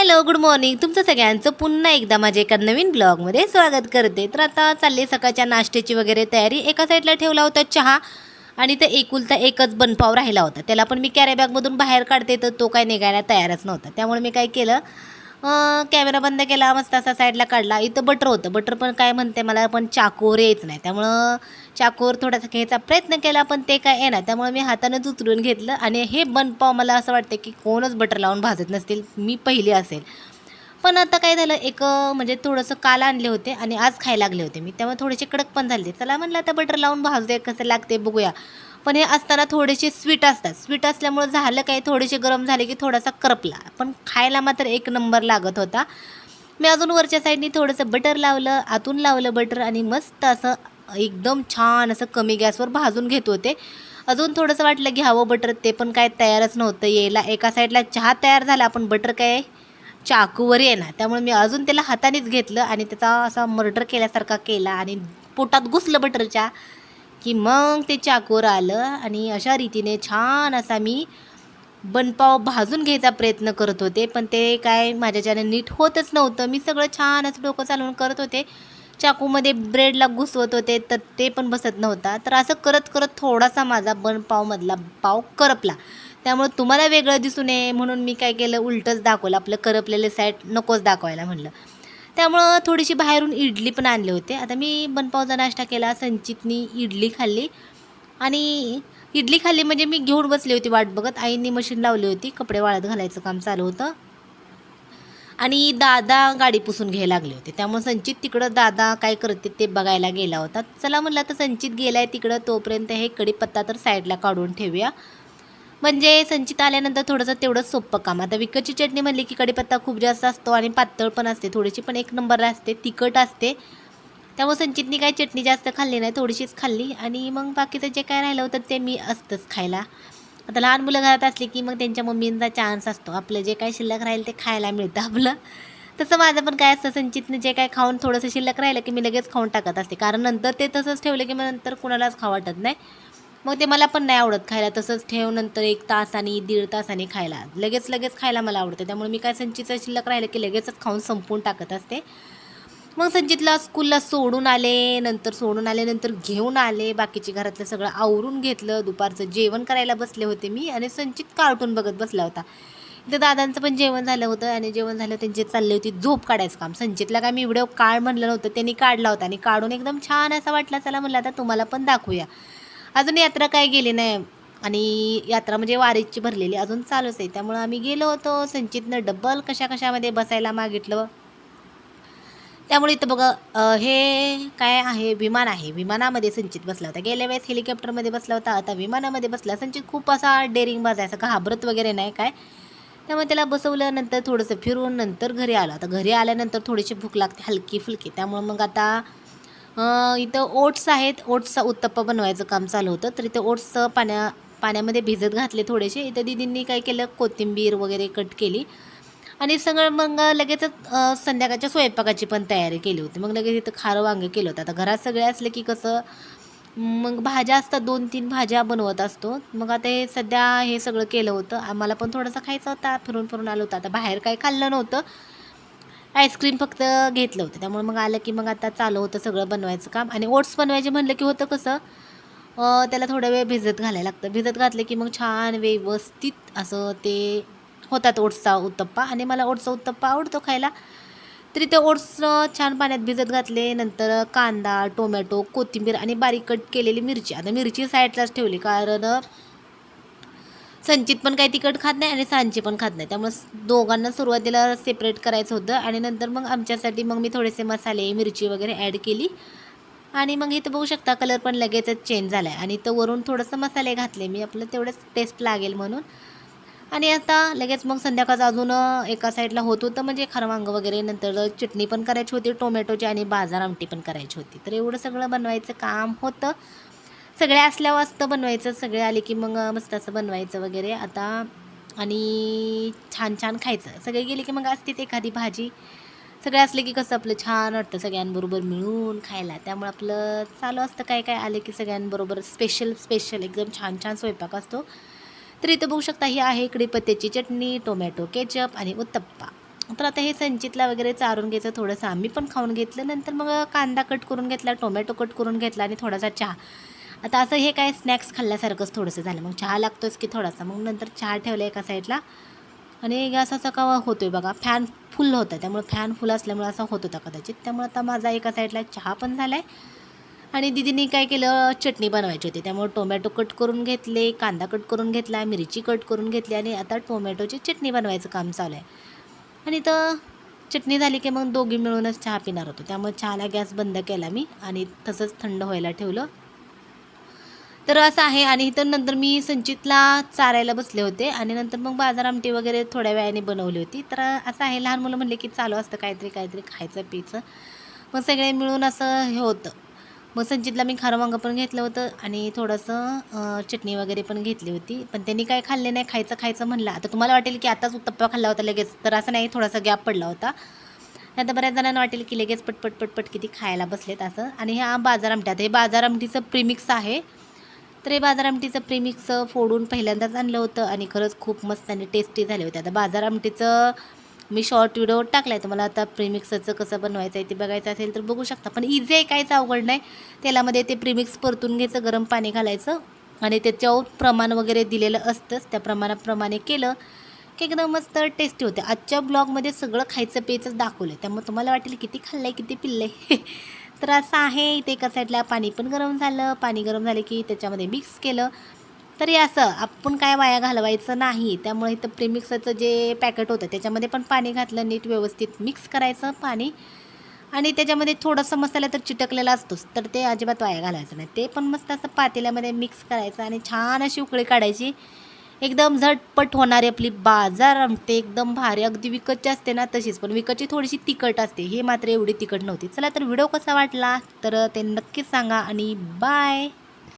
Hello good morning. तुमचं सगळ्यांचं पुन्हा एकदा माझ्या एका नवीन ब्लॉगमध्ये स्वागत करते. तर आता चालली सकाळच्या नाश्त्याची वगैरे तयारी. एका साईडला ठेवला होता चहा आणि ते एकुलता एकच बनपाव राहिला होता. त्याला पण मी कॅरेबॅगमधून बाहेर काढते तर तो काय निघायला तयारच नव्हता. त्यामुळे मी काय केलं कॅमेरा बंद केला मस्त असा साईडला काढला. इथं बटर होतं. बटर पण काय म्हणते मला पण चाकूवर यायचं नाही. त्यामुळं चाकूवर थोडासा घ्यायचा प्रयत्न केला पण ते काय येणार. त्यामुळे मी हातानंच उचलून घेतलं आणि हे बनपाव मला असं वाटतं की कोणच बटर लावून भाजत नसतील. मी पहिली असेल. पण आता काय झालं एक म्हणजे थोडंसं काल आणले होते आणि आज खायला लागले होते मी. त्यामुळे थोडेसे कडक पण झाले. चला म्हणलं आता बटर लावून भाजूया कसं लागते बघूया. पण हे असताना थोडेसे स्वीट असतात. स्वीट असल्यामुळं झालं काय थोडेसे गरम झाले की थोडासा करपला. पण खायला मात्र एक नंबर लागत होता. मी अजून वरच्या साईडनी थोडंसं बटर लावलं आतून लावलं बटर आणि मस्त असं एकदम छान असं कमी गॅसवर भाजून घेत होते. अजून थोडंसं वाटलं घ्यावं बटर ते पण काय तयारच नव्हतं यायला. एका साईडला चहा तयार झाला पण बटर काय चाकूवर येणार त्यामुळे मी अजून त्याला हातानेच घेतलं आणि त्याचा असा मर्डर केल्यासारखा केला आणि पोटात घुसलं बटरच्या की मग ते चाकूवर आलं आणि अशा रीतीने छान असा मी बनपाव भाजून घ्यायचा प्रयत्न करत होते. पण ते काय माझ्याच्याने नीट होतच नव्हतं. मी सगळं छान असं डोकं चालवून करत होते. चाकूमध्ये ब्रेडला घुसवत होते तर ते पण बसत नव्हता. तर असं करत करत थोडासा माझा बनपावमधला पाव करपला. त्यामुळे तुम्हाला वेगळं दिसू नये म्हणून मी काय केलं उलटंच दाखवलं. आपलं करपलेलं साईड नकोच दाखवायला म्हणलं. त्यामुळं थोडीशी बाहेरून इडली पण आणले होते. आता मी बनपावचा नाश्ता केला संचितनी इडली खाल्ली. आणि इडली खाल्ली म्हणजे मी घेऊन बसली होती वाट बघत. आईंनी मशीन लावली होती कपडे वाळत घालायचं काम चालू होतं. आणि दादा गाडी पुसून घ्यायला लागले होते. त्यामुळे संचित तिकडं दादा काय करते ते बघायला गेला होता. चला म्हणलं आता संचित गेलाय तिकडं तोपर्यंत हे कडीपत्ता तर साईडला काढून ठेवूया. म्हणजे संचित आल्यानंतर थोडंसं तेवढं सोपं काम. आता विकतची चटणी म्हणली की कढीपत्ता खूप जास्त असतो आणि पातळ पण असते थोडीशी पण एक नंबर असते तिखट असते. त्यामुळे संचितनी काही चटणी जास्त खाल्ली नाही थोडीशीच खाल्ली. आणि मग बाकीचं जे काय राहिलं होतं ते मी असतंच खायला. आता लहान मुलं घरात असली की मग त्यांच्या मम्मींचा चान्स असतो. आपलं जे काय शिल्लक राहील ते खायला मिळतं आपलं. तसं माझं पण काय असतं संचितनं जे काय खाऊन थोडंसं शिल्लक राहिलं की मी लगेच खाऊन टाकत असते. कारण नंतर ते तसंच ठेवलं की मग नंतर कुणालाच खा वाटत नाही. मग ते मला पण नाही आवडत खायला. तसंच ठेव नंतर एक तासाने दीड तासाने खायला. लगेच लगेच खायला मला आवडतं. त्यामुळे मी काय संचितचं शिल्लक राहिलं की लगेचच खाऊन संपवून टाकत असते. मग संचितला स्कूलला सोडून आले नंतर सोडून आले नंतर घेऊन आले. बाकीचे घरातलं सगळं आवरून घेतलं. दुपारचं जेवण करायला बसले होते मी आणि संचित कार्टून बघत बसला होता. इथं दादांचं पण जेवण झालं होतं आणि जेवण झालं त्यांची चालली होती झोप काढायचं काम. संचितला काय मी व्हिडिओ काढ म्हणलं नव्हतं त्यांनी काढला होता आणि काढून एकदम छान असा वाटला चला म्हणलं आता तुम्हाला पण दाखवूया. अजून यात्रा काय गेली नाही आणि यात्रा म्हणजे वारीची भरलेली अजून चालूच आहे. त्यामुळं आम्ही गेलो होतो. संचितनं डबल कशा कशामध्ये बसायला मागितलं. त्यामुळे इथं बघा हे काय आहे? विमान आहे. विमानामध्ये संचित बसला होता. गेल्या वेळेस हेलिकॉप्टरमध्ये बसला होता. आता विमानामध्ये बसला. संचित खूप असा डेअरिंग बाज आहे. असं घाबरत वगैरे नाही. काय? त्यामुळे त्याला बसवलं नंतर थोडंसं फिरून नंतर घरी आलं आता घरी आल्यानंतर थोडीशी भूक लागते. हलकी फुलकी त्यामुळे मग आता इथं ओट्स आहेत. ओट्सचा उत्तप्पा बनवायचं काम चालू होतं. तर इथं ओट्स पाण्या पाण्यामध्ये भिजत घातले थोडेसे. इथं दिदींनी काय केलं? कोथिंबीर वगैरे कट केली. आणि सगळं मग लगेचच संध्याकाळच्या स्वयंपाकाची पण तयारी केली होती. मग लगेच इथं खारं वांगे केलं होतं. आता घरात सगळे असले की कसं मग भाज्या असतात दोन तीन भाज्या बनवत असतो. मग आता हे सध्या हे सगळं केलं होतं. आम्हाला पण थोडंसं खायचं होता फिरून फिरून आलं होतं. आता बाहेर काही खाल्लं नव्हतं. आईस्क्रीम फक्त घेतलं होतं. त्यामुळे मग आलं की मग आता चालू होतं सगळं बनवायचं काम. आणि ओट्स बनवायचे म्हणलं की होतं कसं त्याला थोडा वेळ भिजत घालायला लागतं. भिजत घातलं की मग छान व्यवस्थित असं ते होतात ओट्सचा उत्तप्पा आणि मला ओट्सचा उत्तप्पा आवडतो खायला. तरी ते ओट्स छान पाण्यात भिजत घातले नंतर कांदा टोमॅटो कोथिंबीर आणि बारीक कट केलेली मिरची. आता मिरची साईडलाच ठेवली कारण संचित पण काही तिखट खात नाही आणि सांची पण खात नाही. त्यामुळे दोघांना सुरुवातीला सेपरेट करायचं होतं आणि नंतर मग आमच्यासाठी मग मी थोडेसे मसाले मिरची वगैरे ॲड केली. आणि मग इथं बघू शकता कलर पण लगेचच चेंज झाला आहे आणि तर वरून थोडंसं मसाले घातले. मी आपलं तेवढंच टेस्ट लागेल म्हणून. आणि आता लगेच मग संध्याकाळचं अजून एका साईडला होत होतं म्हणजे खरवांग वगैरे नंतर चटणी पण करायची होती टोमॅटोची आणि बाजार आमटी पण करायची होती. तर एवढं सगळं बनवायचं काम होतं. सगळे असल्या वाजतं बनवायचं सगळे आले की मग मस्त असं बनवायचं वगैरे. आता आणि छान छान खायचं. सगळे गेले की मग असतेच एखादी भाजी. सगळे असले की कसं आपलं छान वाटतं सगळ्यांबरोबर मिळून खायला. त्यामुळे आपलं चालू असतं काय काय आले की सगळ्यांबरोबर स्पेशल स्पेशल एकदम छान छान स्वयंपाक असतो. तर इथं बघू शकता ही आहे इकडे पत्त्याची चटणी टोमॅटो केचप आणि उत्तप्पा. तर आता हे संचितला वगैरे चारून घ्यायचं थोडंसं आम्ही पण खाऊन घेतलं. नंतर मग कांदा कट करून घेतला टोमॅटो कट करून घेतला आणि थोडासा चहा. आता असं हे काय स्नॅक्स खाल्ल्यासारखंच थोडंसं झालं. मग चहा लागतोच की थोडासा. मग नंतर चहा ठेवला एका साईडला आणि गॅस असा का होतो आहे बघा फॅन फुल होता. त्यामुळे फॅन फुल असल्यामुळे असा होत होता कदाचित. त्यामुळे आता माझा एका साईडला चहा पण झाला आहे आणि दिदीने काय केलं? चटणी बनवायची होती. त्यामुळे टोमॅटो कट करून घेतले कांदा कट करून घेतला मिरची कट करून घेतली आणि आता टोमॅटोची चटणी बनवायचं काम चालू आहे. आणि तर चटणी झाली की मग दोघी मिळूनच चहा पिणार होतो. त्यामुळे चहाला गॅस बंद केला मी आणि तसंच थंड व्हायला ठेवलं. तर असं आहे आणि इथं नंतर मी संचितला चारायला बसले होते आणि नंतर मग बाजार आमटी वगैरे थोड्या वेळाने बनवली होती. तर असं आहे लहान मुलं म्हणले की चालू असतं काहीतरी काहीतरी खायचं प्यायचं. मग सगळे मिळून असं हे होतं. मग संचितला मी खारं वांगं पण घेतलं होतं आणि थोडंसं चटणी वगैरे पण घेतली होती. पण त्यांनी काय खाल्ले नाही खायचं खायचं म्हणलं. आता तुम्हाला वाटेल की आताच उत्तप्पा खाल्ला होता लगेच तर असं नाही थोडासा गॅप पडला होता. आता बऱ्याच जणांना वाटेल की लगेच पटपट पटपट किती खायला बसलेत असं. आणि हा बाजार आमटी आता हे बाजार आमटीचं प्रिमिक्स आहे. तर हे बाजार आमटीचं प्रिमिक्स फोडून पहिल्यांदाच आणलं होतं आणि खरंच खूप मस्त आणि टेस्टी झाले होते. आता बाजार आमटीचं मी शॉर्ट व्हिडिओ टाकला आहे तुम्हाला आता प्रीमिक्सचं कसं बनवायचं आहे ते बघायचं असेल तर बघू शकता. पण इझी आहे काहीच अवघड नाही. तेलामध्ये ते प्रीमिक्स परतून घ्यायचं गरम पाणी घालायचं आणि त्याच्यावर प्रमाण वगैरे दिलेलं असतंच. त्या प्रमाणाप्रमाणे केलं की एकदम मस्त टेस्टी होते. आजच्या ब्लॉगमध्ये सगळं खायचं पेचंच दाखवलं आहे त्यामुळे तुम्हाला वाटेल किती खाल्लं आहे किती पिल्लं आहे तर असं आहे. इथे एका साईडला पाणी पण गरम झालं. पाणी गरम झालं की त्याच्यामध्ये मिक्स केलं. तरी असं आपण काय वाया घालवायचं नाही. त्यामुळे इथं प्रिमिक्सचं जे पॅकेट होतं त्याच्यामध्ये पण पाणी घातलं नीट व्यवस्थित मिक्स करायचं पाणी. आणि त्याच्यामध्ये थोडंसं मसाला तर चिटकलेला असतोच तर ते अजिबात वाया घालायचं नाही. ते पण मस्त असं पातेल्यामध्ये मिक्स करायचं आणि छान अशी उकळी काढायची. एकदम झटपट होणारी आपली बाजार आमटे एकदम भारी. अगदी विकतची असते ना तशीच पण विकतची थोडीशी तिखट असते. हे मात्र एवढी तिखट नव्हती. चला तर व्हिडिओ कसा वाटला तर ते नक्कीच सांगा आणि बाय